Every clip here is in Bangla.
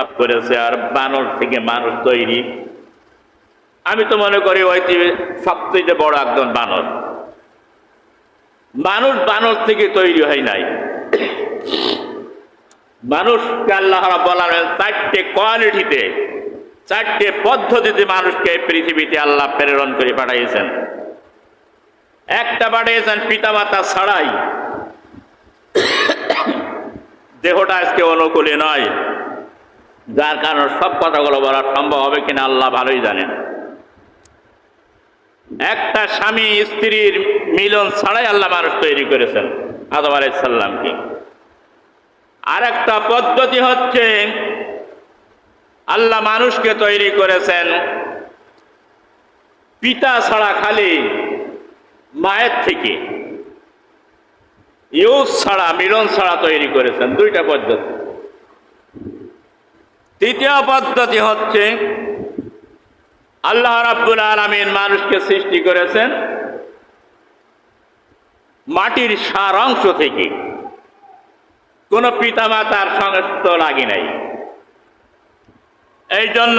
লাভ করেছে আর বানর থেকে মানুষ তৈরি। আমি তো মনে করি ওই সবচেয়ে বড় একজন বানর। মানুষ বানর থেকে তৈরি হয় নাই। মানুষকে আল্লাহ আলামিন চারটে কোয়ালিটিতে, চারটে পদ্ধতিতে মানুষকে পৃথিবীতে আল্লাহ প্রেরণ করে পাঠিয়েছেন। একটা পাঠিয়েছেন পিতামাতা ছাড়াই। দেহটা আজকে অনুকূলে নয়। যার কারণে সব কথাগুলো বলা সম্ভব হবে কিনা আল্লাহ ভালোই জানেন। একটা স্বামী স্ত্রীর মিলন ছাড়াই আল্লাহ মানুষ তৈরি করেছেন আদম আলাইসাল্লামকে আর একটা পদ্ধতি হচ্ছে, আল্লাহ মানুষকে তৈরি করেছেন পিতা ছাড়া খালি মায়ের থেকে। ইউজ ছাড়া, মিলন ছাড়া তৈরি করেছেন। দুইটা পদ্ধতি। তৃতীয় পদ্ধতি হচ্ছে আল্লাহ রাব্বুল আলামিন মানুষকে সৃষ্টি করেছেন মাটির সার অংশ থেকে। কোন পিতামাতার সংস্ত লাগে নাই। এই জন্য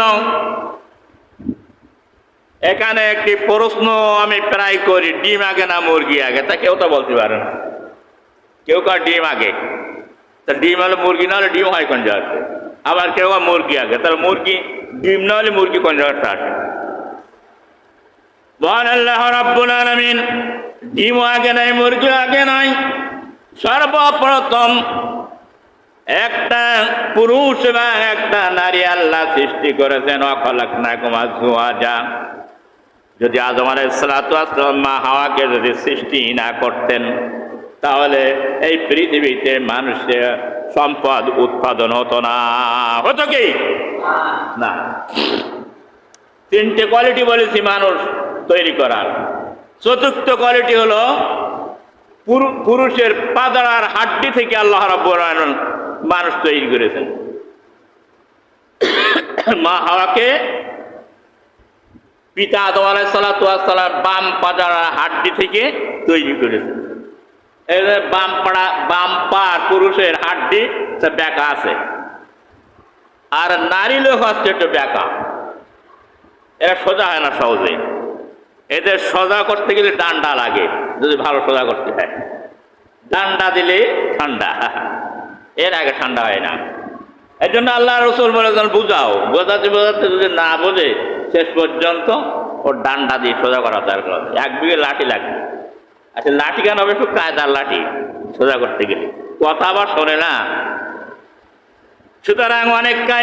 এখানে একটি প্রশ্ন আমি প্রায় করি, ডিম আগে না মুরগি আগে? তা কেউ তো বলতে পারে না। কেউ কার ডিম আগে? তা ডিম হলে মুরগি, না হলে ডিম হয় কোন জায়গাতে? আবার কেউ বা মুরগি আগে, তাহলে মুরগি, ডিম না হলে মুরগি কোন জায়গাতে আসে বল আল্লাহ রাব্বুল আলামিন ডিম আগে নাই মুরগি আগে নাই। সর্বপ্রথম একটা পুরুষ এবং একটা নারী আল্লাহ সৃষ্টি করেছেন অখলাক না কুমার যা যদি আজম আলাইসালাম মা হাওয়াকে যদি সৃষ্টি না করতেন, তাহলে এই পৃথিবীতে মানুষের সম্পদ উৎপাদন হতো না। হতো কি? না। তিনটে কোয়ালিটি বলেছি মানুষ তৈরি করার। চতুর্থ কোয়ালিটি হলো পুরু- পুরুষের পাদার হাড্ডি থেকে আল্লাহ রাব্বুল মানুষ তৈরি করেছেন। মা হাওয়াকে পিতা আদম আলাইসালাম বাম পাদার হাড্ডি থেকে তৈরি করেছেন। বাম পাড়া, বাম পার পুরুষের হাড্ডি, সে ব্যাকা আছে। আর নারী লোক হচ্ছে একটু ব্যাকা এরা সোজা হয় না সহজে। এদের সোজা করতে গেলে ডান্ডা লাগে, যদি ভালো সোজা করতে হয়। ডান্ডা দিলে ঠান্ডা। এর আগে ঠান্ডা হয় না। এই জন্য আল্লাহ রসুল বলেছেন বুঝাও। বোঝাতে বোঝাতে যদি না বোঝে, শেষ পর্যন্ত ওর ডান্ডা দিয়ে সোজা করা দরকার এক বিঘে লাঠি লাগবে। আচ্ছা লাঠি কেন হবে? একটু কায়দার লাঠি। সোজা করতে গেলে। কথা আবার শোনে না। সুতরাং অনেক কাই